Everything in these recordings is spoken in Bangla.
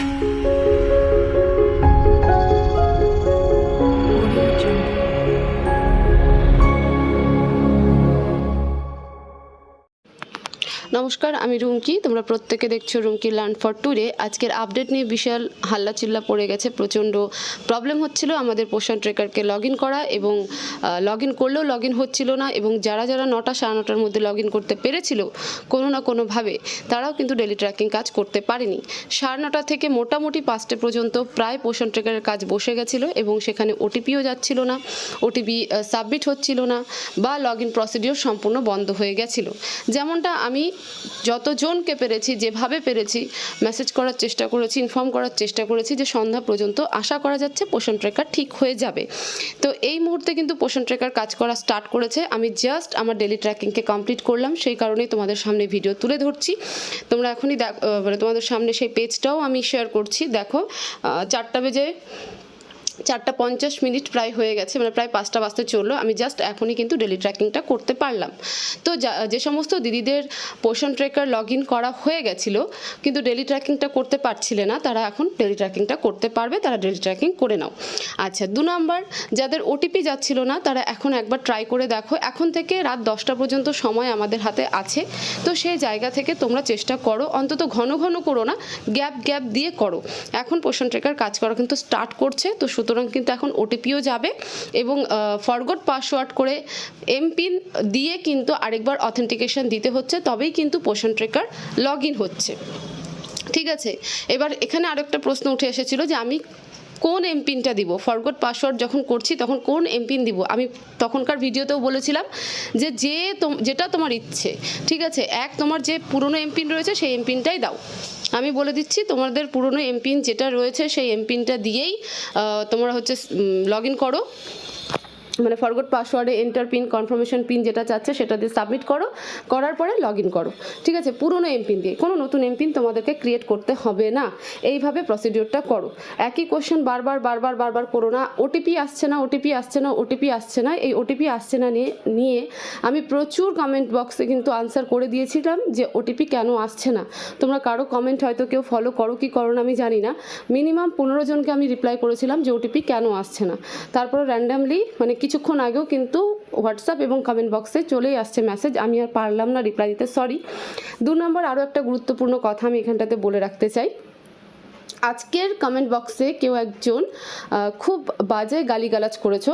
Música নমস্কার, আমি রুমকি। তোমরা প্রত্যেকে দেখছ রুমকি লার্ন ফর টুরে আজকের আপডেট নিয়ে বিশাল হাল্লা চিল্লা পড়ে গেছে, প্রচণ্ড প্রবলেম হচ্ছিল। আমাদের পোষণ ট্রেকারকে লগ করা এবং লগ ইন করলেও লগ হচ্ছিল না এবং যারা যারা নটা সাড়ে নটার মধ্যে লগ করতে পেরেছিল কোনো না কোনোভাবে, তারাও কিন্তু ডেলি ট্র্যাকিং কাজ করতে পারেনি। সাড়ে নটা থেকে মোটামুটি পাঁচটা পর্যন্ত প্রায় পোষণ ট্রেকারের কাজ বসে গেছিল এবং সেখানে ওটিপিও যাচ্ছিল না। ওটিপি সাবমিট হচ্ছিল না বা লগ ইন প্রসিডিওর সম্পূর্ণ বন্ধ হয়ে গেছিল। যেমনটা আমি যতজনকে পেরেছি, যেভাবে পেরেছি মেসেজ করার চেষ্টা করেছি ইনফর্ম করার চেষ্টা করেছি যে সন্ধ্যা পর্যন্ত আশা করা যাচ্ছে পোষণ ট্রেকার ঠিক হয়ে যাবে। তো এই মুহূর্তে কিন্তু পোষণ ট্রেকার কাজ করা স্টার্ট করেছে। আমি জাস্ট আমার ডেলি ট্র্যাকিংকে কমপ্লিট করলাম, সেই কারণেই তোমাদের সামনে ভিডিও তুলে ধরছি। তোমরা এখনই দেখ মানে তোমাদের সামনে সেই পেজটাও আমি শেয়ার করছি। দেখো চারটা বেজে চারটা পঞ্চাশ মিনিট প্রায় হয়ে গেছে মানে প্রায় পাঁচটা বাজতে চলল। আমি জাস্ট এখনই কিন্তু ডেলি ট্র্যাকিংটা করতে পারলাম। তো যা- সমস্ত দিদিদের পোষণ ট্রেকার লগ ইন করা হয়ে গেছিল, কিন্তু ডেলি ট্র্যাকিংটা করতে পারছিলে না, তারা এখন ডেলি ট্র্যাকিংটা করতে পারবে, তারা ডেলি ট্র্যাকিং করে নাও। আচ্ছা দু নম্বর, যাদের ওটিপি যাচ্ছিল না, তারা এখন একবার ট্রাই করে দেখো। এখন থেকে রাত দশটা পর্যন্ত সময় আমাদের হাতে আছে। তো সেই জায়গা থেকে তোমরা চেষ্টা করো, অন্তত ঘন ঘন করো না, গ্যাপ গ্যাপ দিয়ে করো। এখন পোষণ ট্রেকার কাজ করা কিন্তু স্টার্ট করছে, তো সুতরাং কিন্তু এখন ওটিপিও যাবে এবং ফরগট পাসওয়ার্ড করে এমপিন দিয়ে কিন্তু আরেকবার অথেন্টিকেশন দিতে হচ্ছে, তবেই কিন্তু পোষণ ট্রেকার লগ ইন হচ্ছে। ঠিক আছে? এবার এখানে আরেকটা প্রশ্ন উঠে এসেছিল যে আমি কোন এমপিনটা দিব? ফরগট পাসওয়ার্ড যখন করছি তখন কোন এমপিন দিব? আমি তখনকার ভিডিওতেও বলেছিলাম যে যে যেটা তোমার ইচ্ছে। ঠিক আছে? এক তোমার যে পুরনো এমপিন রয়েছে সেই এমপিনটাই দাও। আমি বলে দিচ্ছি, তোমাদের পুরনো এমপিন যেটা রয়েছে সেই এমপিনটা দিয়েই তোমরা হচ্ছে লগ করো। মানে ফরগট পাসওয়ার্ডে এন্টার পিন কনফার্মেশন পিন যেটা চাচ্ছে সেটা দিয়ে সাবমিট করো। করার পরে লগ ইন করো। ঠিক আছে? পুরনো এমপিন দিয়ে। কোনো নতুন এমপিন তোমাদেরকে ক্রিয়েট করতে হবে না। এইভাবে প্রসিডিওরটা করো। একই কোশ্চেন বারবার বারবার বারবার করো না। ওটিপি আসছে না ওটিপি আসছে না ওটিপি আসছে না। এই ওটিপি আসছে না নিয়ে নিয়ে আমি প্রচুর কমেন্ট বক্সে কিন্তু আনসার করে দিয়েছিলাম যে ওটিপি কেন আসছে না। তোমরা কারও কমেন্ট হয়তো কেউ ফলো করো কি করো না আমি জানি না। মিনিমাম পনেরো জনকে আমি রিপ্লাই করেছিলাম যে ওটিপি কেন আসছে না। তারপরে র্যান্ডামলি মানে কিছুক্ষণ আগেও কিন্তু হোয়াটসঅ্যাপ এবং কমেন্ট বক্সে চলেই আসছে মেসেজ আমি আর পারলাম না রিপ্লাই দিতে সরি দু নম্বর আরও একটা গুরুত্বপূর্ণ কথা আমি এখানটাতে বলে রাখতে চাই। আজকের কমেন্ট বক্সে কেউ একজন খুব বাজে গালিগালাজ করেছ,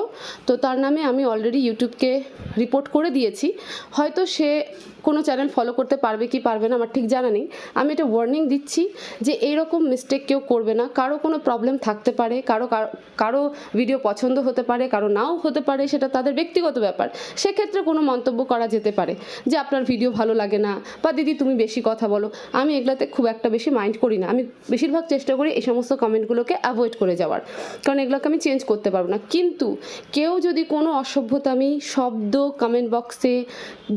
তো তার নামে আমি অলরেডি ইউটিউবকে রিপোর্ট করে দিয়েছি। হয়তো সে কোনো চ্যানেল ফলো করতে পারবে কি পারবে না, আমার ঠিক জানা নেই। আমি এটা ওয়ার্নিং দিচ্ছি যে এইরকম মিস্টেক কেউ করবে না। কারও কোনো প্রবলেম থাকতে পারে, কারও কারো- ভিডিও পছন্দ হতে পারে, কারও নাও হতে পারে, সেটা তাদের ব্যক্তিগত ব্যাপার। সেক্ষেত্রে কোনো মন্তব্য করা যেতে পারে যে আপনার ভিডিও ভালো লাগে না, বা দিদি তুমি বেশি কথা বলো। আমি এগুলাতে খুব একটা বেশি মাইন্ড করি না। আমি বেশিরভাগ চেষ্টা করি এই সমস্ত কমেন্টগুলোকে অ্যাভয়েড করে যাওয়ার। কারণ এগুলোকে আমি চেঞ্জ করতে পারব না। কিন্তু কেউ যদি কোনো অসভ্যতামি শব্দ কমেন্ট বক্সে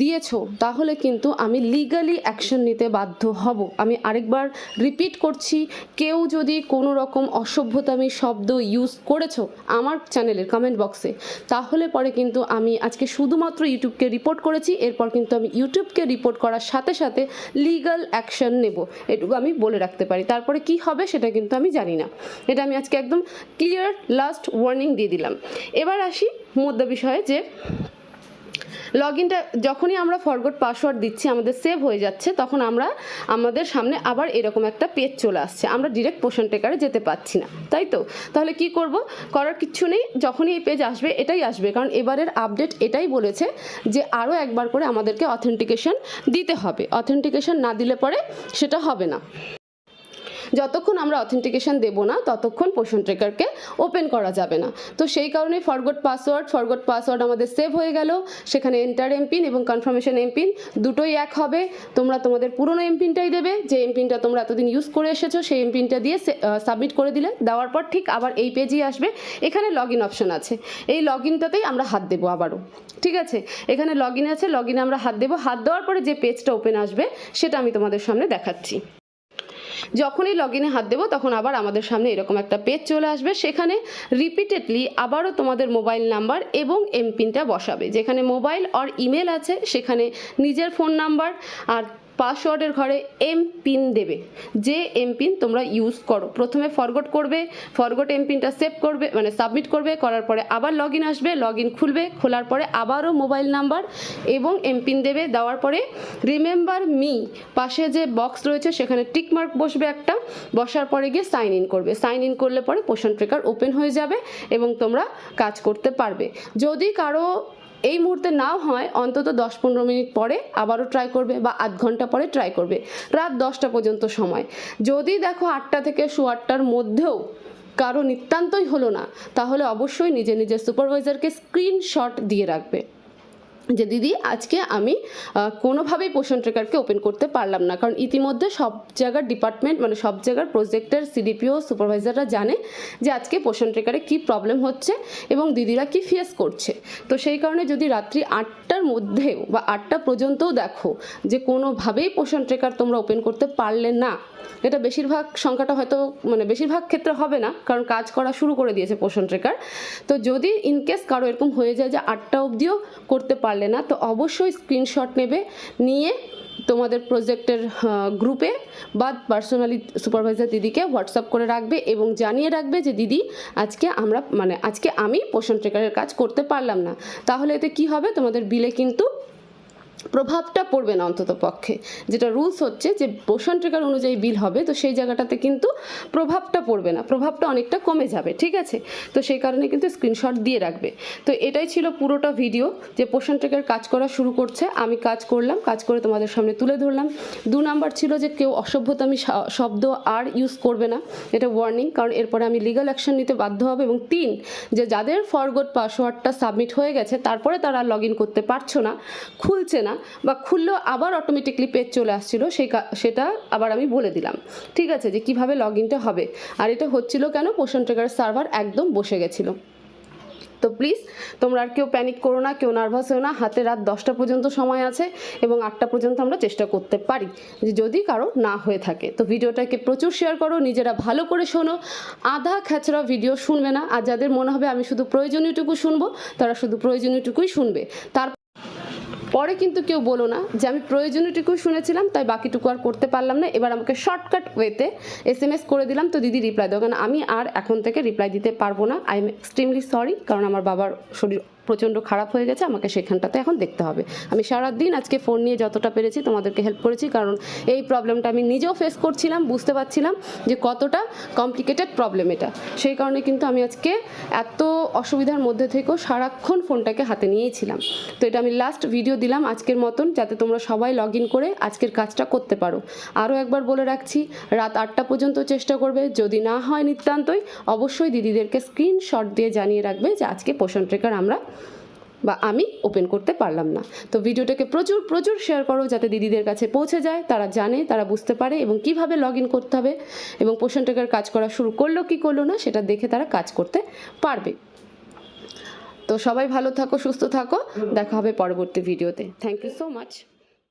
দিয়েছ, তাহলে কিন্তু আমি লিগালি অ্যাকশন নিতে বাধ্য হব। আমি আরেকবার রিপিট করছি, কেউ যদি কোনো রকম অসভ্যতামি শব্দ ইউজ করেছ আমার চ্যানেলের কমেন্ট বক্সে তাহলে পরে কিন্তু আমি আজকে শুধুমাত্র ইউটিউবকে রিপোর্ট করেছি, এরপর কিন্তু আমি ইউটিউবকে রিপোর্ট করার সাথে সাথে লিগাল অ্যাকশন নেব। এটুকু আমি বলে রাখতে পারি। তারপরে কি হবে সেটা কিন্তু আমি জানি না। এটা আমি আজকে একদম ক্লিয়ার লাস্ট ওয়ার্নিং দিয়ে দিলাম। এবার আসি মুদ্রা বিষয়ে যে লগ ইনটা যখনই আমরা ফরগট পাসওয়ার্ড দিচ্ছি, আমাদের সেভ হয়ে যাচ্ছে, তখন আমরা আমাদের সামনে আবার এরকম একটা পেজ চলে আসছে। আমরা ডিরেক্ট পোষণ টেকারে যেতে পাচ্ছি না, তাই তো? তাহলে কি করব? করার কিচ্ছু নেই, যখনই এই পেজ আসবে, এটাই আসবে। কারণ এবারের আপডেট এটাই বলেছে যে আরও একবার করে আমাদেরকে অথেন্টিকেশন দিতে হবে। অথেন্টিকেশন না দিলে পরে সেটা হবে না। যতক্ষণ আমরা অথেন্টিকেশন দেব না, ততক্ষণ পোষণ ট্রেকারকে ওপেন করা যাবে না। তো সেই কারণে ফরগট পাসওয়ার্ড ফরগট পাসওয়ার্ড আমাদের সেভ হয়ে গেল। সেখানে এন্টার এমপিন এবং কনফার্মেশন এমপিন দুটোই এক হবে। তোমরা তোমাদের পুরনো এমপিনটাই দেবে। যে এমপিনটা তোমরা এতদিন ইউজ করে এসেছ, সেই এমপিনটা দিয়ে সাবমিট করে দিলে। দেওয়ার পর ঠিক আবার এই পেজই আসবে। এখানে লগ ইন অপশন আছে। এই লগ ইনটাতেই আমরা হাত দেবো আবারও। ঠিক আছে? এখানে লগ ইন আছে লগ ইনে আমরা হাত দেবো। হাত দেওয়ার পরে যে পেজটা ওপেন আসবে, সেটা আমি তোমাদের সামনে দেখাচ্ছি। যখনই লগ ইনে হাত দেবো, তখন আবার আমাদের সামনে এরকম একটা পেজ চলে আসবে। সেখানে রিপিটেডলি আবারও তোমাদের মোবাইল নাম্বার এবং এমপিনটা বসাবে। যেখানে মোবাইল আর ইমেল আছে, সেখানে নিজের ফোন নাম্বার আর পাসওয়ার্ডের ঘরে এম পিন দেবে। যে এম পিন তোমরা ইউজ করো। প্রথমে ফরগট করবে ফরগট এম পিনটা সেভ করবে মানে সাবমিট করবে, করার পরে আবার লগ ইন আসবে লগ ইন খুলবে, খোলার পরে আবারও মোবাইল নাম্বার এবং এম পিন দেবে। দেওয়ার পরে রিমেম্বার মি পাশে যে বক্স রয়েছে সেখানে টিকমার্ক বসবে একটা, বসার পরে গিয়ে সাইন ইন করবে। সাইন ইন করলে পরে পোষণ ট্রেকার ওপেন হয়ে যাবে এবং তোমরা কাজ করতে পারবে। যদি কারও এই মুহূর্তে নাও হয়, অন্তত দশ পনেরো মিনিট পরে আবারও ট্রাই করবে বা আধ ঘণ্টা পরে ট্রাই করবে। রাত দশটা পর্যন্ত সময়। যদি দেখো আটটা থেকে শু আটটার মধ্যেও কারও নিতান্তই হলো না, তাহলে অবশ্যই নিজে নিজের সুপারভাইজারকে স্ক্রিনশট দিয়ে রাখবে। যে দিদি, আজকে আমি কোনোভাবেই পোষণ ট্রেকারকে ওপেন করতে পারলাম না। কারণ ইতিমধ্যে সব জায়গার ডিপার্টমেন্ট মানে সব জায়গার প্রজেক্টের সিডিপিও সুপারভাইজাররা জানে যে আজকে পোষণ ট্রেকারে কী প্রবলেম হচ্ছে এবং দিদিরা কি ফেস করছে। তো সেই কারণে যদি রাত্রি আটটার মধ্যেও বা আটটা পর্যন্তও দেখো যে কোনোভাবেই পোষণ ট্রেকার তোমরা ওপেন করতে পারলে না, এটা বেশিরভাগ সংখ্যাটা হয়তো মানে বেশিরভাগ ক্ষেত্রে হবে না, কারণ কাজ করা শুরু করে দিয়েছে পোষণ ট্রেকার তো যদি ইনকেস কারও এরকম হয়ে যায় যে আটটা অবধিও করতে পারলে না, তো অবশ্যই স্ক্রিনশট নেবে, নিয়ে তোমাদের প্রজেক্টের গ্রুপে বা পার্সোনালি সুপারভাইজার দিদিকে হোয়াটসঅ্যাপ করে রাখবে এবং জানিয়ে রাখবে যে, দিদি, আজকে আমরা মানে আজকে আমি পোষণ ট্রেকারের কাজ করতে পারলাম না। তাহলে এতে কি হবে? তোমাদের বিলে কিন্তু প্রভাবটা পড়বে না অন্তত পক্ষে। যেটা রুলস হচ্ছে যে পোষণ ট্রেকার অনুযায়ী বিল হবে, তো সেই জায়গাটাতে কিন্তু প্রভাবটা পড়বে না। প্রভাবটা অনেকটা কমে যাবে, ঠিক আছে? তো সেই কারণে কিন্তু স্ক্রিনশট দিয়ে রাখবে। তো এটাই ছিল পুরোটা ভিডিও যে পোষণ ট্রেকার কাজ করা শুরু করছে। আমি কাজ করলাম, কাজ করে তোমাদের সামনে তুলে ধরলাম। দু নাম্বার ছিল যে কেউ অসভ্যতামি শব্দ আর ইউজ করবে না, এটা ওয়ার্নিং কারণ এরপরে আমি লিগাল অ্যাকশন নিতে বাধ্য হবে। এবং তিন, যে যাদের ফরগট পাসওয়ার্ডটা সাবমিট হয়ে গেছে, তারপরে তারা লগ ইন করতে পারছ না, খুলছে না। বা খুললেও আবার অটোমেটিকলি পেজ চলে আসছিল, সেই সেটা আবার আমি বলে দিলাম। ঠিক আছে, যে কীভাবে লগ ইনটা হবে? আর এটা হচ্ছিল কেন? পোষণ ট্রেকার সার্ভার একদম বসে গেছিল। তো প্লিজ তোমরা আর কেউ প্যানিক করো না, কেউ নার্ভাস হও না, হাতে রাত দশটা পর্যন্ত সময় আছে এবং আটটা পর্যন্ত আমরা চেষ্টা করতে পারি, যে যদি কারও না হয়ে থাকে। তো ভিডিওটাকে প্রচুর শেয়ার করো, নিজেরা ভালো করে শোনো। আধা খ্যাচড়া ভিডিও শুনবে না, আর যাদের মনে হবে আমি শুধু প্রয়োজনীয়টুকু শুনব, তারা শুধু প্রয়োজনীয়টুকুই শুনবে। তার পরে কিন্তু কেউ বলো না যে আমি প্রয়োজনীয়টুকু শুনেছিলাম, তাই বাকিটুকু আর করতে পারলাম না। এবার আমাকে শর্টকাট ওয়েতে এস এম এস করে দিলাম। তো দিদি রিপ্লাই দেবো কারণ আমি আর এখন থেকে রিপ্লাই দিতে পারব না। আই এম এক্সট্রিমলি সরি কারণ আমার বাবার শরীর প্রচণ্ড খারাপ হয়ে গেছে, আমাকে সেখানটাতে এখন দেখতে হবে। আমি সারা দিন আজকে ফোন নিয়ে যতটা পেরেছি তোমাদেরকে হেল্প করেছি, কারণ এই প্রবলেমটা আমি নিজেও ফেস করছিলাম, বুঝতে পারছিলাম যে কতটা কমপ্লিকেটেড প্রবলেম এটা। সেই কারণে কিন্তু আমি আজকে এত অসুবিধার মধ্যে থেকেও সারাক্ষণ ফোনটাকে হাতে নিয়েছিলাম তো এটা আমি লাস্ট ভিডিও দিলাম আজকের মতন, যাতে তোমরা সবাই লগ ইন করে আজকের কাজটা করতে পারো। আরও একবার বলে রাখছি, রাত আটটা পর্যন্ত চেষ্টা করবে, যদি না হয় নিতান্তই অবশ্যই দিদিদেরকে স্ক্রিনশট দিয়ে জানিয়ে রাখবে যে আজকে পোষণ ট্রেকার আমরা বা আমি ওপেন করতে পারলাম না। তো ভিডিওটাকে প্রচুর প্রচুর শেয়ার করো যাতে দিদিদের কাছে পৌঁছে যায়, তারা জানে, তারা বুঝতে পারে এবং কীভাবে লগ ইন করতে হবে এবং পোষণ টাকার কাজ করা শুরু করল কি করল না সেটা দেখে তারা কাজ করতে পারবে। তো সবাই ভালো থাকো, সুস্থ থাকো, দেখা হবে পরবর্তী ভিডিওতে। Thank you so much